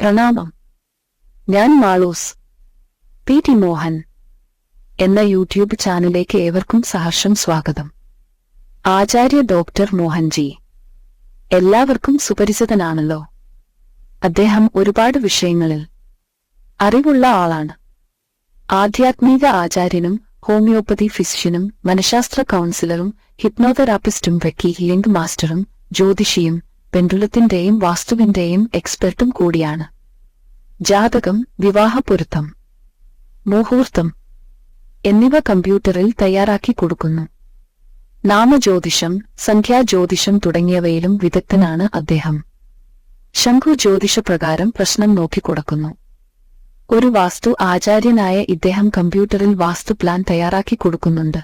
പ്രണാമം. ഞാൻ Malu's. P T Mohan എന്ന യൂട്യൂബ് ചാനലിലേക്ക് ഏവർക്കും സഹർഷം സ്വാഗതം. ആചാര്യ ഡോക്ടർ മോഹൻജി എല്ലാവർക്കും സുപരിചിതനാണല്ലോ. അദ്ദേഹം ഒരുപാട് വിഷയങ്ങളിൽ അറിവുള്ള ആളാണ്. ആധ്യാത്മിക ആചാര്യനും ഹോമിയോപ്പതി ഫിസിഷ്യനും മനഃശാസ്ത്ര കൗൺസിലറും ഹിപ്നോതെറാപ്പിസ്റ്റും വെക്കി ഹീലിംഗ് മാസ്റ്ററും ജ്യോതിഷിയും പെൻഡുലത്തിന്റെയും വാസ്തുവിന്റെയും എക്സ്പെർട്ടും കൂടിയാണ്. ജാതകം വിവാഹപൊരുത്തം മുഹൂർത്തം എന്നിവ കമ്പ്യൂട്ടറിൽ തയ്യാറാക്കി കൊടുക്കുന്നു. നാമജ്യോതിഷം സംഖ്യാജ്യോതിഷം തുടങ്ങിയവയിലും വിദഗ്ധനാണ് അദ്ദേഹം. ശംഖു ജ്യോതിഷപ്രകാരം പ്രശ്നം നോക്കിക്കൊടുക്കുന്നു. ഒരു വാസ്തു ആചാര്യനായ ഇദ്ദേഹം കമ്പ്യൂട്ടറിൽ വാസ്തു പ്ലാൻ തയ്യാറാക്കി കൊടുക്കുന്നുണ്ട്.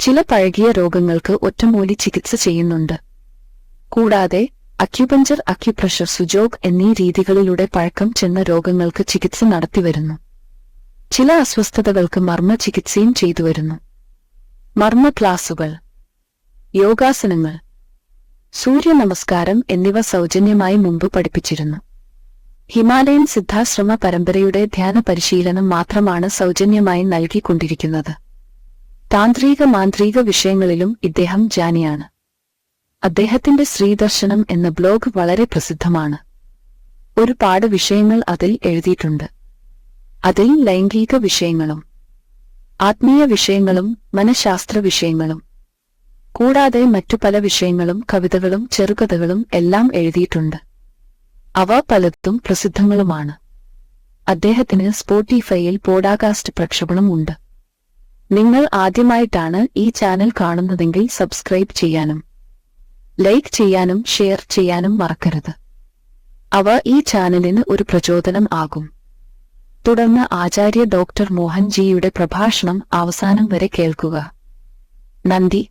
ചില പഴകിയ രോഗങ്ങൾക്ക് ഒറ്റമൂലി ചികിത്സ ചെയ്യുന്നുണ്ട്. കൂടാതെ അക്യുപഞ്ചർ അക്യുപ്രഷർ സുജോഗ് എന്നീ രീതികളിലൂടെ പഴക്കം ചെന്ന രോഗങ്ങൾക്ക് ചികിത്സ നടത്തിവരുന്നു. ചില അസ്വസ്ഥതകൾക്ക് മർമ്മ ചികിത്സയും ചെയ്തുവരുന്നു. മർമ്മ ക്ലാസുകൾ യോഗാസനങ്ങൾ സൂര്യ നമസ്കാരം എന്നിവ സൗജന്യമായി മുമ്പ് പഠിപ്പിച്ചിരുന്നു. ഹിമാലയൻ സിദ്ധാശ്രമ പരമ്പരയുടെ ധ്യാന പരിശീലനം മാത്രമാണ് സൗജന്യമായി നൽകിക്കൊണ്ടിരിക്കുന്നത്. താന്ത്രിക മാന്ത്രിക വിഷയങ്ങളിലും ഇദ്ദേഹം ജാനിയാണ്. അദ്ദേഹത്തിന്റെ ശ്രീദർശനം എന്ന ബ്ലോഗ് വളരെ പ്രസിദ്ധമാണ്. ഒരുപാട് വിഷയങ്ങൾ അതിൽ എഴുതിയിട്ടുണ്ട്. അതിൽ ലൈംഗിക വിഷയങ്ങളും ആത്മീയ വിഷയങ്ങളും മനഃശാസ്ത്ര വിഷയങ്ങളും കൂടാതെ മറ്റു പല വിഷയങ്ങളും കവിതകളും ചെറുകഥകളും എല്ലാം എഴുതിയിട്ടുണ്ട്. അവ പലതും പ്രസിദ്ധങ്ങളുമാണ്. അദ്ദേഹത്തിന് സ്പോട്ടിഫൈയിൽ പോഡാകാസ്റ്റ് പ്രക്ഷേപണം ഉണ്ട്. നിങ്ങൾ ആദ്യമായിട്ടാണ് ഈ ചാനൽ കാണുന്നതെങ്കിൽ സബ്സ്ക്രൈബ് ചെയ്യാനും ലൈക്ക് ചെയ്യാനും ഷെയർ ചെയ്യാനും മറക്കരുത്. അവ ഈ ചാനലിന് ഒരു പ്രചോദനം ആകും. തുടർന്ന് ആചാര്യ ഡോക്ടർ മോഹൻജിയുടെ പ്രഭാഷണം അവസാനം വരെ കേൾക്കുക. നന്ദി.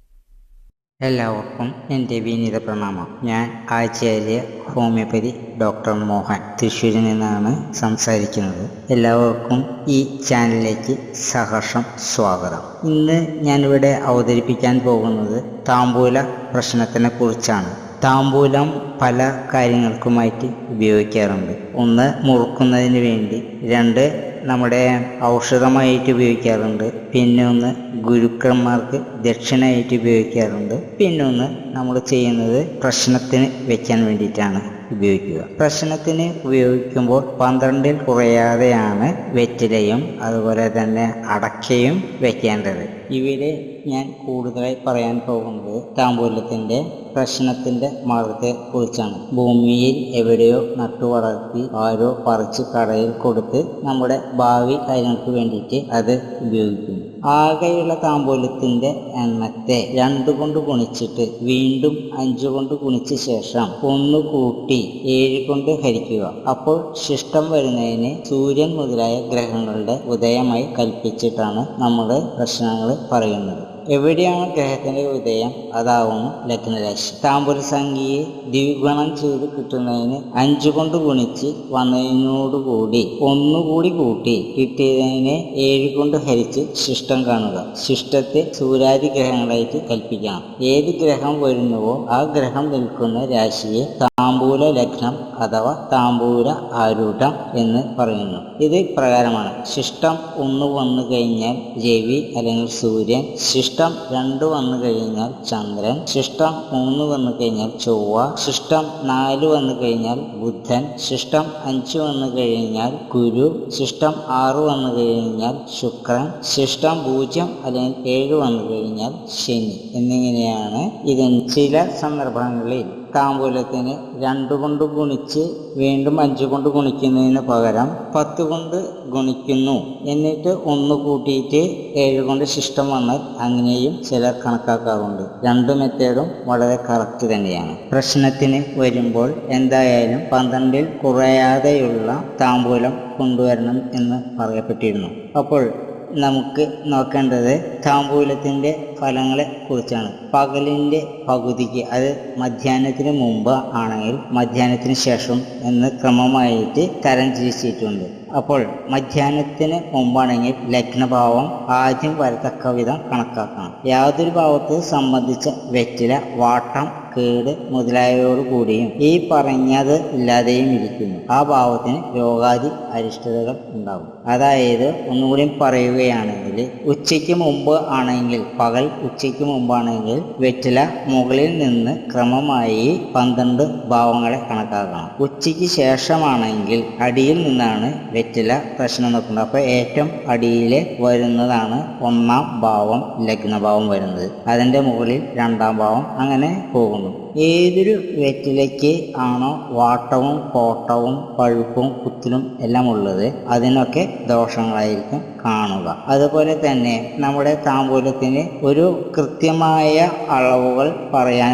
എല്ലാവർക്കും എന്റെ വിനീത പ്രണാമം. ഞാൻ ആചാര്യ ഹോമിയോപ്പതി ഡോക്ടർ മോഹൻ തൃശ്ശൂരിൽ നിന്നാണ് സംസാരിക്കുന്നത്. എല്ലാവർക്കും ഈ ചാനലിലേക്ക് സഹർഷം സ്വാഗതം. ഇന്ന് ഞാനിവിടെ അവതരിപ്പിക്കാൻ പോകുന്നത് താമ്പൂല പ്രശ്നത്തിനെ കുറിച്ചാണ്. താമ്പൂലം പല കാര്യങ്ങൾക്കുമായിട്ട് ഉപയോഗിക്കാറുണ്ട്. ഒന്ന് മുറുക്കുന്നതിന് വേണ്ടി. രണ്ട് നമ്മുടെ ഔഷധമായിട്ട് ഉപയോഗിക്കാറുണ്ട്. പിന്നെ ഒന്ന് ഗുരുക്കന്മാർക്ക് ദക്ഷിണയായിട്ട് ഉപയോഗിക്കാറുണ്ട്. പിന്നെ ഒന്ന് നമ്മൾ ചെയ്യുന്നത് പ്രശ്നത്തിന് വെക്കാൻ വേണ്ടിയിട്ടാണ്. ഉപയോഗിക്കുക. പ്രശ്നത്തിന് ഉപയോഗിക്കുമ്പോൾ പന്ത്രണ്ടിൽ കുറയാതെയാണ് വെറ്റിലയും അതുപോലെ തന്നെ അടക്കയും വെക്കേണ്ടത്. ഇവിടെ ഞാൻ കൂടുതലായി പറയാൻ പോകുന്നത് താമ്പൂലത്തിന്റെ പ്രശ്നത്തിന്റെ മാർഗത്തെ കുറിച്ചാണ് ഭൂമിയിൽ എവിടെയോ നട്ടു വളർത്തി ആരോ പറിച്ച് കടയിൽ കൊടുത്ത് നമ്മുടെ ഭാവി കാര്യങ്ങൾക്ക് വേണ്ടിയിട്ട് അത് ഉപയോഗിക്കുന്നു. ആകെയുള്ള താമ്പൂലത്തിന്റെ എണ്ണത്തെ രണ്ടു കൊണ്ട് ഗുണിച്ചിട്ട് വീണ്ടും അഞ്ചു കൊണ്ട് ഗുണിച്ച ശേഷം ഒന്ന് കൂട്ടി ഏഴ് കൊണ്ട് ഹരിക്കുക. അപ്പോൾ ശിഷ്ടം വരുന്നതിന് സൂര്യൻ മുതലായ ഗ്രഹങ്ങളുടെ ഉദയമായി കൽപ്പിച്ചിട്ടാണ് നമ്മുടെ പ്രശ്നങ്ങൾ പറയുന്നത്. എവിടെയാണ് ഗ്രഹത്തിന്റെ ഉദയം? അതാവും ലഗ്നരാശി. താമ്പൂര സംഖ്യയെ ദ്വിഗുണം ചെയ്ത് കിട്ടുന്നതിന് അഞ്ചു കൊണ്ട് ഗുണിച്ച് വന്നതിനോടുകൂടി ഒന്നുകൂടി കൂട്ടി കിട്ടിയതിനെ ഏഴ് കൊണ്ട് ഹരിച്ച് ശിഷ്ടം കാണുക. ശിഷ്ടത്തെ സൂര്യാദി ഗ്രഹങ്ങളായിട്ട് കൽപ്പിക്കണം. ഏത് ഗ്രഹം വരുന്നുവോ ആ ഗ്രഹം നിൽക്കുന്ന രാശിയെ താമ്പൂല ലഗ്നം അഥവാ താമ്പൂല ആരൂഢം എന്ന് പറയുന്നു. ഇത് പ്രകാരമാണ് ശിഷ്ടം ഒന്ന് വന്നു കഴിഞ്ഞാൽ രവി അല്ലെങ്കിൽ സൂര്യൻ ശിഷ്ടം രണ്ട് വന്നു കഴിഞ്ഞാൽ ചന്ദ്രൻ ശിഷ്ടം മൂന്ന് വന്നു കഴിഞ്ഞാൽ ചൊവ്വ ശിഷ്ടം നാല് വന്നു കഴിഞ്ഞാൽ ബുധൻ ശിഷ്ടം അഞ്ച് വന്നു കഴിഞ്ഞാൽ ഗുരു ശിഷ്ടം ആറ് വന്നു കഴിഞ്ഞാൽ ശുക്രൻ ശിഷ്ടം പൂജ്യം അല്ലെങ്കിൽ ഏഴ് വന്നു കഴിഞ്ഞാൽ ശനി എന്നിങ്ങനെയാണ് ഇതിന് ചില സന്ദർഭങ്ങളിൽ താമ്പൂലത്തിന് രണ്ട് കൊണ്ട് ഗുണിച്ച് വീണ്ടും അഞ്ച് കൊണ്ട് ഗുണിക്കുന്നതിന് പകരം പത്ത് കൊണ്ട് ഗുണിക്കുന്നു. എന്നിട്ട് ഒന്ന് കൂട്ടിയിട്ട് ഏഴ് കൊണ്ട് ശിഷ്ടം വന്നാൽ അങ്ങനെയും ചിലർ കണക്കാക്കാറുണ്ട്. രണ്ട് മെത്തേഡും വളരെ കറക്റ്റ് തന്നെയാണ്. പ്രശ്നത്തിന് വരുമ്പോൾ എന്തായാലും പന്ത്രണ്ടിൽ കുറയാതെയുള്ള താമ്പൂലം കൊണ്ടുവരണം എന്ന് പറയപ്പെട്ടിരുന്നു. അപ്പോൾ നമുക്ക് നോക്കേണ്ടത് താമ്പൂലത്തിന്റെ ഫലങ്ങളെ കുറിച്ചാണ്. പകലിന്റെ പകുതിക്ക് അത് മധ്യാഹ്നത്തിന് മുമ്പ് ആണെങ്കിൽ മധ്യാഹ്നത്തിന് ശേഷം എന്ന് ക്രമമായിട്ട് തരം തിരിച്ചിട്ടുണ്ട്. അപ്പോൾ മധ്യാഹ്നത്തിന് മുമ്പാണെങ്കിൽ ലഗ്നഭാവം ആദ്യം വരത്തക്ക വിധം കണക്കാക്കണം. യാതൊരു ഭാവത്തെ സംബന്ധിച്ച വെറ്റില വാട്ടം കേട് മുതലായവയോടുകൂടിയും ഈ പറഞ്ഞത് ഇല്ലാതെയും ഇരിക്കുന്നു. ആ ഭാവത്തിന് രോഗാദി അരിഷ്ടതകൾ ഉണ്ടാകും. അതായത് ഒന്നുകൂടി പറയുകയാണെങ്കിൽ ഉച്ചയ്ക്ക് മുമ്പ് ആണെങ്കിൽ പകൽ ഉച്ചയ്ക്ക് മുമ്പാണെങ്കിൽ വെറ്റില മുകളിൽ നിന്ന് ക്രമമായി പന്ത്രണ്ട് ഭാവങ്ങളെ കണക്കാക്കണം. ഉച്ചയ്ക്ക് ശേഷമാണെങ്കിൽ അടിയിൽ നിന്നാണ് വെറ്റില പ്രശ്നം നോക്കുന്നത് അപ്പോൾ ഏറ്റവും അടിയിൽ വരുന്നതാണ് ഒന്നാം ഭാവം ലഗ്നഭാവം വരുന്നത്. അതിന്റെ മുകളിൽ രണ്ടാം ഭാവം അങ്ങനെ പോകുന്നു. ഏതൊരു വെറ്റിലയ്ക്ക് ആണോ വാട്ടവും കോട്ടവും പഴുപ്പും കുത്തിലും എല്ലാം ഉള്ളത് അതിനൊക്കെ ദോഷങ്ങളായിരിക്കും കാണുക. അതുപോലെ തന്നെ നമ്മുടെ താമ്പൂലത്തിന് ഒരു കൃത്യമായ അളവുകൾ പറയാൻ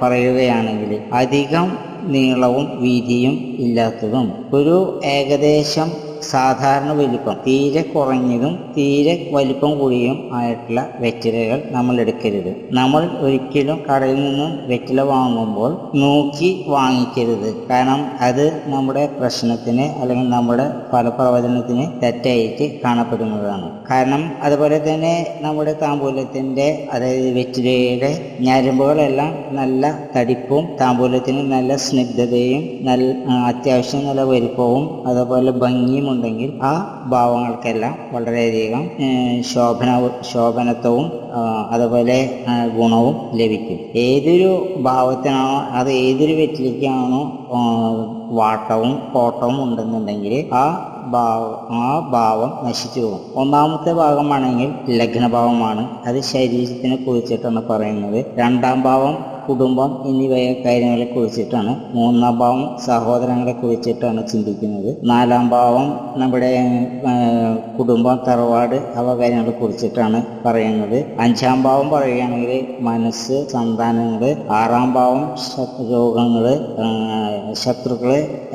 പറയുകയാണെങ്കിൽ അധികം നീളവും വീതിയും ഇല്ലാത്തതും ഒരു ഏകദേശം സാധാരണ വലിപ്പം തീരെ കുറഞ്ഞതും തീരെ വലിപ്പം കൂടിയും ആയിട്ടുള്ള വെറ്റിലകൾ നമ്മൾ എടുക്കരുത്. നമ്മൾ ഒരിക്കലും കടയിൽ നിന്നും വെറ്റില വാങ്ങുമ്പോൾ നോക്കി വാങ്ങിക്കരുത്. കാരണം അത് നമ്മുടെ പ്രശ്നത്തിന് അല്ലെങ്കിൽ നമ്മുടെ ഫലപ്രവചനത്തിന് തെറ്റായിട്ട് കാണപ്പെടുന്നതാണ്. കാരണം അതുപോലെ തന്നെ നമ്മുടെ താമ്പൂലത്തിന്റെ അതായത് വെറ്റിലയുടെ ഞരമ്പുകളെല്ലാം നല്ല തടിപ്പും താമ്പൂലത്തിന് നല്ല സ്നിഗ്ധതയും നല്ല അത്യാവശ്യം നല്ല വലിപ്പവും അതുപോലെ ഭംഗിയും ഉണ്ടെങ്കിൽ ആ ഭാവങ്ങൾക്കെല്ലാം വളരെയധികം ശോഭന ശോഭനത്വവും അതുപോലെ ഗുണവും ലഭിക്കും. ഏതൊരു ഭാവത്തിനാണോ അത് ഏതൊരു വ്യക്തിക്കാണോ വാട്ടവും കോട്ടവും ഉണ്ടെന്നുണ്ടെങ്കിൽ ആ ഭാവ ആ ഭാവം നശിച്ചു പോകും. ഒന്നാമത്തെ ഭാഗമാണെങ്കിൽ ലഗ്നഭാവമാണ്. അത് ശരീരത്തിനെ കുറിച്ചിട്ടാണ് പറയുന്നത്. രണ്ടാം ഭാവം കുടുംബം എന്നിവയെ കാര്യങ്ങളെ കുറിച്ചിട്ടാണ്. മൂന്നാം ഭാവം സഹോദരങ്ങളെ കുറിച്ചിട്ടാണ് ചിന്തിക്കുന്നത്. നാലാം ഭാവം നമ്മുടെ കുടുംബം തറവാട് അവ കാര്യങ്ങളെ കുറിച്ചിട്ടാണ് പറയുന്നത്. അഞ്ചാം ഭാവം പറയുകയാണെങ്കിൽ മനസ്സ് സന്താനങ്ങൾ ആറാം ഭാവം രോഗങ്ങൾ ശത്രുക്കൾ.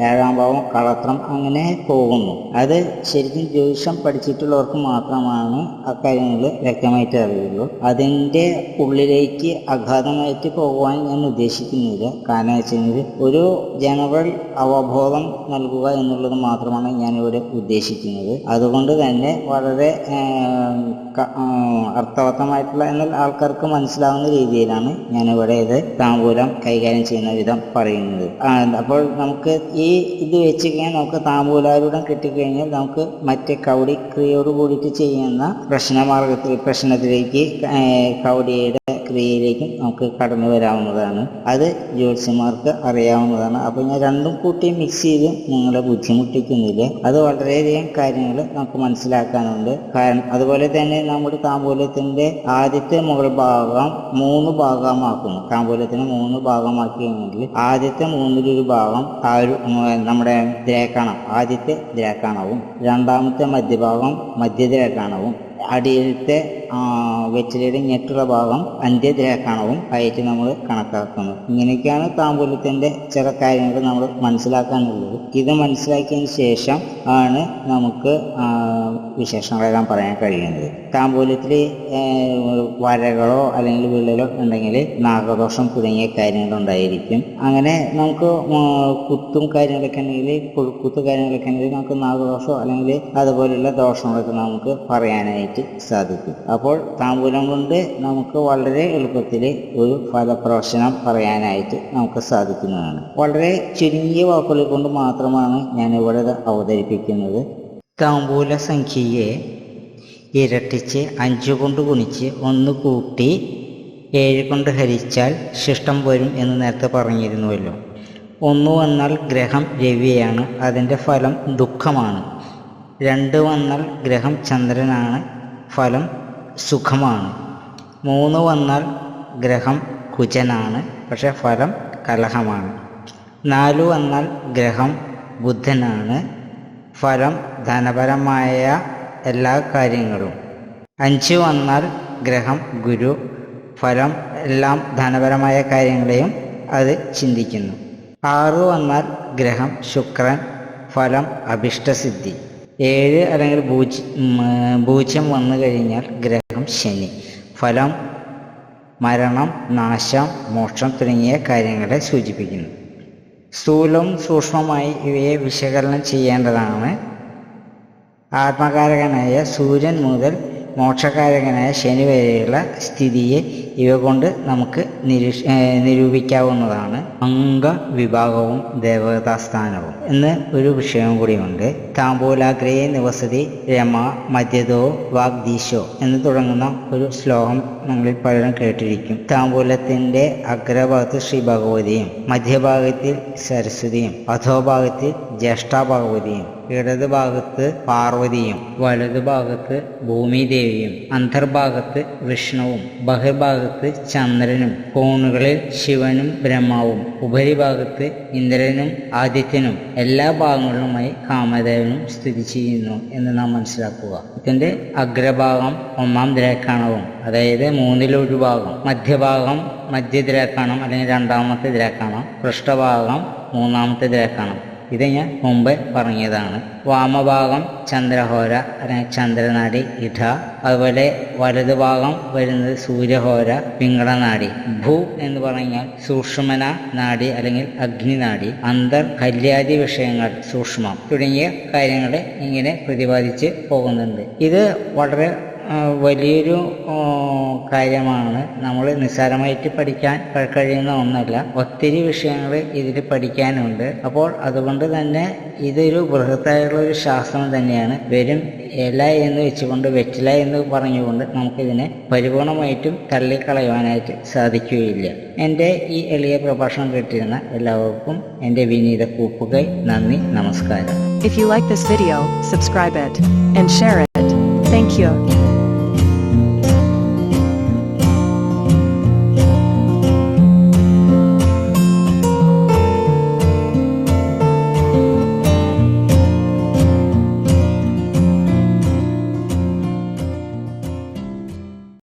ഏഴാം ഭാവം കളത്രം അങ്ങനെ പോകുന്നു. അത് ശരിക്കും ജ്യോതിഷം പഠിച്ചിട്ടുള്ളവർക്ക് മാത്രമാണ് അക്കാര്യങ്ങൾ വ്യക്തമായിട്ട് അറിയുള്ളൂ. അതിന്റെ ഉള്ളിലേക്ക് അഗാധമായിട്ട് പോകുവാൻ ഞാൻ ഉദ്ദേശിക്കുന്നില്ല. കാരണം വെച്ചാൽ ഒരു ജനറൽ അവബോധം നൽകുക എന്നുള്ളത് മാത്രമാണ് ഞാനിവിടെ ഉദ്ദേശിക്കുന്നത്. അതുകൊണ്ട് തന്നെ വളരെ അർത്ഥവത്തമായിട്ടുള്ള എന്നാൽ ആൾക്കാർക്ക് മനസ്സിലാവുന്ന രീതിയിലാണ് ഞാനിവിടെ ഇത് താമ്പൂലം കൈകാര്യം ചെയ്യുന്ന വിധം പറയുന്നത്. അപ്പോൾ നമുക്ക് ഈ ഇത് വെച്ച് കഴിഞ്ഞാൽ നമുക്ക് താമ്പൂലാരൂഢം കിട്ടിക്കഴിഞ്ഞാൽ നമുക്ക് മറ്റേ കൗടി ക്രിയയോട് കൂടിയിട്ട് ചെയ്യുന്ന പ്രശ്നമാർഗത്തിൽ പ്രശ്നത്തിലേക്ക് കൗടിയുടെ ക്രിയയിലേക്കും നമുക്ക് കടന്നു വരാവുന്നതാണ്. അത് ജ്യോത്സ്യന്മാർക്ക് അറിയാവുന്നതാണ്. അപ്പോൾ ഞാൻ രണ്ടും കൂട്ടി മിക്സ് ചെയ്ത് നിങ്ങളെ ബുദ്ധിമുട്ടിക്കുന്നില്ല. അത് വളരെയധികം കാര്യങ്ങൾ നമുക്ക് മനസ്സിലാക്കാനുണ്ട്. കാരണം അതുപോലെ തന്നെ നമ്മുടെ താമ്പൂലത്തിന്റെ ആദ്യത്തെ മുകൾ ഭാഗം മൂന്ന് ഭാഗമാക്കുന്നു. താമ്പൂലത്തിന് മൂന്ന് ഭാഗമാക്കിയെങ്കിൽ ആദ്യത്തെ മൂന്നിലൊരു ഭാഗം ആ ഒരു നമ്മുടെ ദ്രേക്കണം ആദ്യത്തെ ദ്രേക്കണവും രണ്ടാമത്തെ മധ്യഭാഗം മധ്യദ്രേക്കണവും അടിയിലത്തെ വെറ്റിലയുടെ ഞെട്ടുള്ള ഭാഗം അന്ത്യദ്രേക്കണവും ആയിട്ട് നമ്മൾ കണക്കാക്കുന്നു. ഇങ്ങനെയൊക്കെയാണ് താമ്പൂലത്തിന്റെ ചില കാര്യങ്ങൾ നമ്മൾ മനസ്സിലാക്കാനുള്ളത്. ഇത് മനസ്സിലാക്കിയതിന് ശേഷം ആണ് നമുക്ക് വിശേഷങ്ങളെല്ലാം പറയാൻ കഴിയുന്നത്. താമ്പൂലത്തിൽ വരകളോ അല്ലെങ്കിൽ വിള്ളലോ ഉണ്ടെങ്കിൽ നാഗദോഷം തുടങ്ങിയ കാര്യങ്ങൾ ഉണ്ടായിരിക്കും. അങ്ങനെ നമുക്ക് കുത്തും കാര്യങ്ങളൊക്കെ ഉണ്ടെങ്കിൽ കുഴുക്കുത്ത് കാര്യങ്ങളൊക്കെ ഉണ്ടെങ്കിൽ നമുക്ക് നാഗദോഷമോ അല്ലെങ്കിൽ അതുപോലെയുള്ള ദോഷങ്ങളൊക്കെ നമുക്ക് പറയാനായിട്ട് സാധിക്കും. അപ്പോൾ താമ്പൂലം കൊണ്ട് നമുക്ക് വളരെ എളുപ്പത്തിൽ ഒരു ഫലപ്രവശനം പറയാനായിട്ട് നമുക്ക് സാധിക്കുന്നതാണ്. വളരെ ചുരുങ്ങിയ വാക്കുകൾ കൊണ്ട് മാത്രമാണ് ഞാൻ ഇവിടെ അവതരിപ്പിക്കുന്നത്. താമ്പൂല സംഖ്യയെ ഇരട്ടിച്ച് അഞ്ച് കൊണ്ട് ഗുണിച്ച് ഒന്ന് കൂട്ടി ഏഴ് കൊണ്ട് ഹരിച്ചാൽ ശിഷ്ടം വരും എന്ന് നേരത്തെ പറഞ്ഞിരുന്നുവല്ലോ. ഒന്ന് വന്നാൽ ഗ്രഹം രവിയാണ് അതിന്റെ ഫലം ദുഃഖമാണ്. രണ്ട് വന്നാൽ ഗ്രഹം ചന്ദ്രനാണ് ഫലം സുഖമാണ്. മൂന്ന് വന്നാൽ ഗ്രഹം കുജനാണ് പക്ഷെ ഫലം കലഹമാണ്. നാല് വന്നാൽ ഗ്രഹം ബുദ്ധനാണ് ഫലം ധനപരമായ എല്ലാ കാര്യങ്ങളും. അഞ്ച് വന്നാൽ ഗ്രഹം ഗുരു ഫലം എല്ലാം ധനപരമായ കാര്യങ്ങളെയും അത് ചിന്തിക്കുന്നു. ആറ് വന്നാൽ ഗ്രഹം ശുക്രൻ ഫലം അഭിഷ്ടസിദ്ധി. ഏഴ് അല്ലെങ്കിൽ പൂജ്യം പൂജ്യം വന്നു കഴിഞ്ഞാൽ ഗ്രഹം ശനി. ഫലം മരണം നാശം മോക്ഷം തുടങ്ങിയ കാര്യങ്ങളെ സൂചിപ്പിക്കുന്നു. സ്ഥൂലവും സൂക്ഷ്മമായി ഇവയെ വിശകലനം ചെയ്യേണ്ടതാണ്. ആത്മകാരകനായ സൂര്യൻ മുതൽ മോക്ഷകാരകനായ ശനി വരെയുള്ള സ്ഥിതിയെ ഇവ കൊണ്ട് നമുക്ക് നിരീക്ഷ നിരൂപിക്കാവുന്നതാണ്. അംഗവിഭാഗവും ദേവതാസ്ഥാനവും എന്ന് ഒരു വിഷയം കൂടിയുണ്ട്. താമ്പൂലാഗ്രയെ നിവസതി രമ മധ്യതോ വാഗ്ദീശോ എന്ന് തുടങ്ങുന്ന ഒരു ശ്ലോകം നമ്മളിൽ പലരും കേട്ടിരിക്കും. താമ്പൂലത്തിന്റെ അഗ്രഭാഗത്ത് ശ്രീ ഭഗവതിയും മധ്യഭാഗത്തിൽ സരസ്വതിയും അധോഭാഗത്തിൽ ജ്യേഷ്ഠ ഭഗവതിയും ഇടത് ഭാഗത്ത് പാർവതിയും വലതു ഭാഗത്ത് ഭൂമിദേവിയും അന്തർഭാഗത്ത് വിഷ്ണുവും ബഹിർഭാഗത്ത് ചന്ദ്രനും കോണുകളിൽ ശിവനും ബ്രഹ്മാവും ഉപരിഭാഗത്ത് ഇന്ദ്രനും ആദിത്യനും എല്ലാ ഭാഗങ്ങളിലുമായി കാമദേവനും സ്ഥിതി ചെയ്യുന്നു എന്ന് നാം മനസ്സിലാക്കുക. ഇതിന്റെ അഗ്രഭാഗം ഒന്നാം ദ്രേക്കാണവും അതായത് മൂന്നിലൊരു ഭാഗം. മധ്യഭാഗം മധ്യദ്രാക്കണം അല്ലെങ്കിൽ രണ്ടാമത്തെ ദ്രേക്കാണം പൃഷ്ഠഭാഗം മൂന്നാമത്തെ ദ്രാക്കണം. ഇത് ഞാൻ മുമ്പ് പറഞ്ഞതാണ്. വാമഭാഗം ചന്ദ്രഹോര അല്ലെങ്കിൽ ചന്ദ്രനാടി ഇഠ. അതുപോലെ വലതുഭാഗം വരുന്നത് സൂര്യഹോര പിങ്കളനാടി ഭൂ എന്ന് പറഞ്ഞാൽ സൂക്ഷ്മന നാടി അല്ലെങ്കിൽ അഗ്നിനാടി. അന്തർ കല്യാദി വിഷയങ്ങൾ സൂക്ഷ്മം. തുടങ്ങിയ കാര്യങ്ങളെ ഇങ്ങനെ പ്രതിപാദിച്ച് പോകുന്നുണ്ട്. ഇത് വളരെ വലിയൊരു കാര്യമാണ് നമ്മൾ നിസ്സാരമായിട്ട് പഠിക്കാൻ കഴിയുന്ന ഒന്നല്ല. ഒത്തിരി വിഷയങ്ങൾ ഇതിൽ പഠിക്കാനുണ്ട്. അപ്പോൾ അതുകൊണ്ട് തന്നെ ഇതൊരു ബൃഹത്തായുള്ള ഒരു ശാസ്ത്രം തന്നെയാണ്. വെറും ഇല എന്ന് വെച്ചുകൊണ്ട് വെറ്റില എന്ന് പറഞ്ഞുകൊണ്ട് നമുക്കിതിനെ പരിപൂർണമായിട്ടും തള്ളിക്കളയുവാനായിട്ട് സാധിക്കുകയില്ല. എന്റെ ഈ എളിയ പ്രഭാഷണം കേട്ടിരുന്ന എല്ലാവർക്കും എന്റെ വിനീത കൂപ്പുകൈ നന്ദി നമസ്കാരം. If you like this video, subscribe it and share it. Thank you.